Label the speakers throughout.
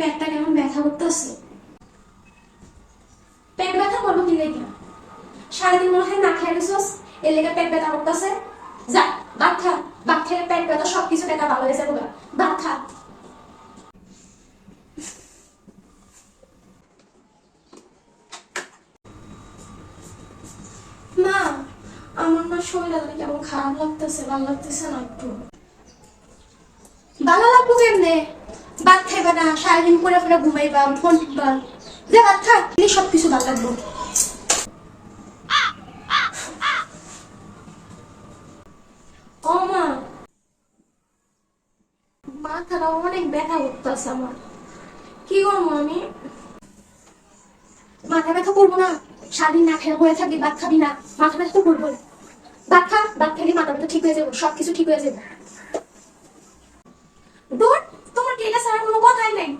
Speaker 1: পেটটা কেমন ব্যথা করতেছে পেট ব্যথা করব কি লেগে? সারাদিন মনে হয় না খেয়ে গেছোস এর লেগে পেট ব্যথা করতেছে যা খা খেলে পেট ব্যথা, সবকিছু ব্যথা ভালো ভাত খা মা, আমার শরীর আজকে কেমন খারাপ লাগতেছে, ভালো লাগতেছে না একটু। ভালো লাগবো কেমনে? ভাত খাইবা না, সারাদিন করে ফেরা ঘুমাইবা, ফোন টিপবা। যে ভাত খা সব কিছু ভালো লাগবো। মাথাটা অনেক ব্যথা করতেছে আমার। কি করব আমি? মাথা ব্যথা করব না, সারাদিন না খেয়ে বয়ে থাকবি ভাত খাবি না, মাথা ব্যথা তো করব ভাত খা ভাত খেলে মাথা ব্যথা ঠিক হয়ে যাব, সবকিছু ঠিক হয়ে যাবে। দূর তোমার কি এটা ছাড়া কোনো কথাই নেই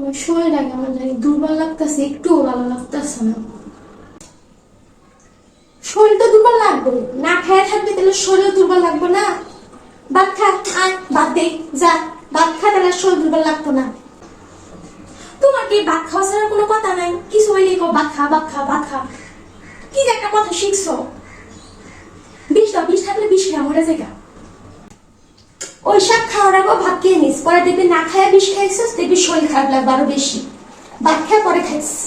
Speaker 1: আমার শরীরটা কেমন জানি দুর্বল লাগতেছে ভালো লাগতেছে না। শরীর তো দুর্বল লাগবে, না খেয়ে থাকবে তাহলে দুর্বল লাগবে না। খা, আয় দে, যা খা, তাহলে শরীর দুর্বল লাগতো না। তোমার কি ভাত খাওয়া ছাড়া কোনো কথা নাই? কিছু হইলেই কো ভাত খা ভাত খা ভাত খা। কি একটা কথা শিখছো? বিষ দাও, বিষ থাকলে বিষ খেয়ে মরে যায় ওই সব খাওয়ার আগে ভাত খেয়ে নিস, পরে দেখবি না খায় বেশি খাইছিস, দেখবি শরীর খারাপ লাগবে আরও বেশি। ভাত খেয়ে পরে খাইছিস।